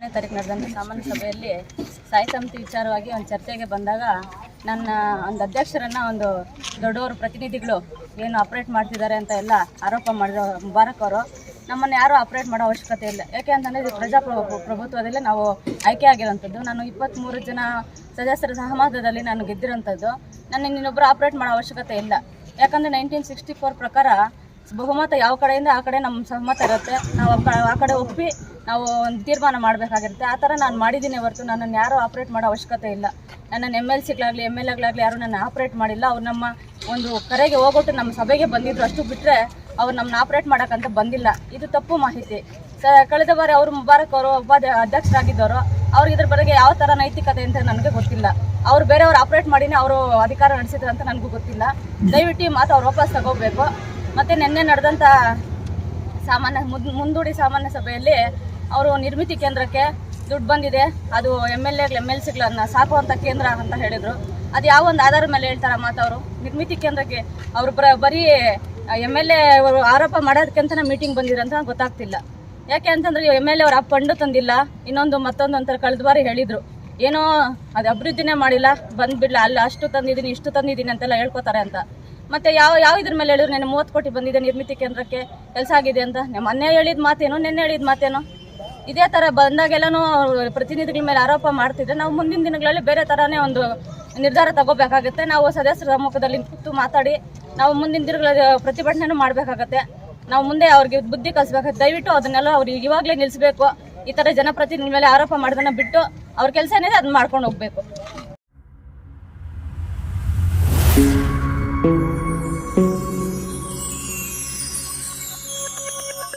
ಹತ್ತನೇ ತಾರೀಕು ನಡೆದಂಥ ಸಾಮಾನ್ಯ ಸಭೆಯಲ್ಲಿ ಸಾಯಿ ಸಮಿತಿ ವಿಚಾರವಾಗಿ ಒಂದು ಚರ್ಚೆಗೆ ಬಂದಾಗ ನನ್ನ ಒಂದು ಅಧ್ಯಕ್ಷರನ್ನು ಒಂದು ದೊಡ್ಡವರು ಪ್ರತಿನಿಧಿಗಳು ಏನು ಆಪ್ರೇಟ್ ಮಾಡ್ತಿದ್ದಾರೆ ಅಂತ ಎಲ್ಲ ಆರೋಪ ಮಾಡಿದ ಮುಬಾರಕ್ ಅವರು. ನಮ್ಮನ್ನು ಯಾರೂ ಆಪ್ರೇಟ್ ಮಾಡೋ ಅವಶ್ಯಕತೆ ಇಲ್ಲ. ಯಾಕೆ ಅಂತಂದರೆ ಇದು ಪ್ರಜಾಪ್ರಭು ಪ್ರಭುತ್ವದಲ್ಲೇ ನಾವು ಆಯ್ಕೆ ಆಗಿರೋಂಥದ್ದು ನಾನು ಇಪ್ಪತ್ತ್ಮೂರು ಜನ ಸದಸ್ಯರ ಸಹಮತದಲ್ಲಿ ನಾನು ಗೆದ್ದಿರೋಂಥದ್ದು ನನ್ನ ಇನ್ನೊಬ್ಬರು ಆಪ್ರೇಟ್ ಮಾಡೋ ಅವಶ್ಯಕತೆ ಇಲ್ಲ. ಯಾಕಂದರೆ ನೈನ್ಟೀನ್ ಸಿಕ್ಸ್ಟಿ ಫೋರ್ ಪ್ರಕಾರ ಬಹುಮತ ಯಾವ ಕಡೆಯಿಂದ ಆ ಕಡೆ ನಮ್ಮ ಸಹಮತ ಇರುತ್ತೆ. ನಾವು ಆ ಕಡೆ- ಒಪ್ಪಿ ನಾವು ಒಂದು ತೀರ್ಮಾನ ಮಾಡಬೇಕಾಗಿರುತ್ತೆ. ಆ ಥರ ನಾನು ಮಾಡಿದ್ದೀನಿ ಹೊರತು ನನ್ನನ್ನು ಯಾರೂ ಆಪ್ರೇಟ್ ಮಾಡೋ ಅವಶ್ಯಕತೆ ಇಲ್ಲ. ನನ್ನನ್ನು ಎಂ ಎಲ್ ಸಿಗಳಾಗಲಿ ಎಂ ಎಲ್ ಎಗಳಾಗಲಿ ಯಾರೂ ನನ್ನ ಆಪ್ರೇಟ್ ಮಾಡಿಲ್ಲ. ಅವ್ರು ನಮ್ಮ ಒಂದು ಕರೆಗೆ ಹೋಗ್ಬಿಟ್ಟು ನಮ್ಮ ಸಭೆಗೆ ಬಂದಿದ್ರು ಅಷ್ಟು ಬಿಟ್ಟರೆ ಅವ್ರು ನಮ್ಮನ್ನ ಆಪ್ರೇಟ್ ಮಾಡೋಕ್ಕಂತ ಬಂದಿಲ್ಲ. ಇದು ತಪ್ಪು ಮಾಹಿತಿ. ಸ, ಕಳೆದ ಬಾರಿ ಅವರು ಮುಬಾರಕ್ ಅವರು ಉಪಾಧ್ಯ ಅಧ್ಯಕ್ಷರಾಗಿದ್ದವರು, ಅವ್ರಿಗೆ ಇದ್ರ ಬಗ್ಗೆ ಯಾವ ಥರ ನೈತಿಕತೆ ಅಂತ ನನಗೆ ಗೊತ್ತಿಲ್ಲ. ಅವ್ರು ಬೇರೆಯವ್ರು ಆಪ್ರೇಟ್ ಮಾಡಿನೇ ಅವರು ಅಧಿಕಾರ ನಡೆಸಿದ್ರು ಅಂತ ನನಗೂ ಗೊತ್ತಿಲ್ಲ. ದಯವಿಟ್ಟು ಮಾತು ಅವ್ರು ವಾಪಸ್ ತಗೋಬೇಕು. ಮತ್ತು ನಿನ್ನೆ ನಡೆದಂಥ ಸಾಮಾನ್ಯ ಮುದ್ ಮುಂದೂಡಿ ಸಾಮಾನ್ಯ ಸಭೆಯಲ್ಲಿ ಅವರು ನಿರ್ಮಿತಿ ಕೇಂದ್ರಕ್ಕೆ ದುಡ್ಡು ಬಂದಿದೆ. ಅದು ಎಂ ಎಲ್ ಎಗಳು ಎಂ ಎಲ್ ಸಿಗಳನ್ನ ಸಾಕುವಂಥ ಕೇಂದ್ರ ಅಂತ ಹೇಳಿದರು. ಅದು ಯಾವ ಒಂದು ಆಧಾರದ ಮೇಲೆ ಹೇಳ್ತಾರೆ ಮಾತು ಅವರು? ನಿರ್ಮಿತಿ ಕೇಂದ್ರಕ್ಕೆ ಅವರು ಬರ ಬರೀ ಎಂ ಎಲ್ ಎ ಅವರು ಆರೋಪ ಮಾಡೋದಕ್ಕಂತ ಮೀಟಿಂಗ್ ಬಂದಿರಂತ ಗೊತ್ತಾಗ್ತಿಲ್ಲ. ಯಾಕೆ ಅಂತಂದ್ರೆ ಎಂ ಎಲ್ ಎ ಅವ್ರು ಆ ಫಂಡು ತಂದಿಲ್ಲ. ಇನ್ನೊಂದು ಮತ್ತೊಂದು ಅಂತ ಕಳೆದ ಬಾರಿ ಹೇಳಿದರು. ಏನೋ ಅದು ಅಭಿವೃದ್ಧಿನೇ ಮಾಡಿಲ್ಲ. ಬಂದುಬಿಡಲ್ಲ ಅಲ್ಲಿ ಅಷ್ಟು ತಂದಿದ್ದೀನಿ, ಇಷ್ಟು ತಂದಿದ್ದೀನಿ ಅಂತೆಲ್ಲ ಹೇಳ್ಕೊತಾರೆ ಅಂತ. ಮತ್ತೆ ಯಾವ ಯಾವ ಇದ್ರ ಮೇಲೆ ಹೇಳಿದ್ರು ನೆನೆ ಮೂವತ್ತು ಕೋಟಿ ಬಂದಿದೆ ನಿರ್ಮಿತಿ ಕೇಂದ್ರಕ್ಕೆ, ಕೆಲಸ ಆಗಿದೆ ಅಂತ. ಮೊನ್ನೆ ಹೇಳಿದ ಮಾತೇನು, ನಿನ್ನೆ ಹೇಳಿದ ಮಾತೇನು. ಇದೇ ಥರ ಬಂದಾಗೆಲ್ಲನೂ ಪ್ರತಿನಿಧಿಗಳ ಮೇಲೆ ಆರೋಪ ಮಾಡ್ತಿದ್ರೆ ನಾವು ಮುಂದಿನ ದಿನಗಳಲ್ಲಿ ಬೇರೆ ಥರನೇ ಒಂದು ನಿರ್ಧಾರ ತಗೋಬೇಕಾಗುತ್ತೆ. ನಾವು ಸದಸ್ಯರ ಸಮ್ಮುಖದಲ್ಲಿ ಕೂತು ಮಾತಾಡಿ, ನಾವು ಮುಂದಿನ ದಿನಗಳಲ್ಲಿ ಪ್ರತಿಭಟನೆ ಮಾಡಬೇಕಾಗತ್ತೆ. ನಾವು ಮುಂದೆ ಅವ್ರಿಗೆ ಬುದ್ಧಿ ಕಲಿಸ್ಬೇಕಾಗುತ್ತೆ ದಯವಿಟ್ಟು ಅದನ್ನೆಲ್ಲ ಅವ್ರಿಗೆ ಇವಾಗಲೇ ನಿಲ್ಲಿಸಬೇಕು ಈ ಥರ ಜನಪ್ರತಿನಿಧಿ ಮೇಲೆ ಆರೋಪ ಮಾಡೋದನ್ನ ಬಿಟ್ಟು ಅವ್ರ ಕೆಲಸನೇ ಅದನ್ನ ಮಾಡ್ಕೊಂಡು ಹೋಗ್ಬೇಕು.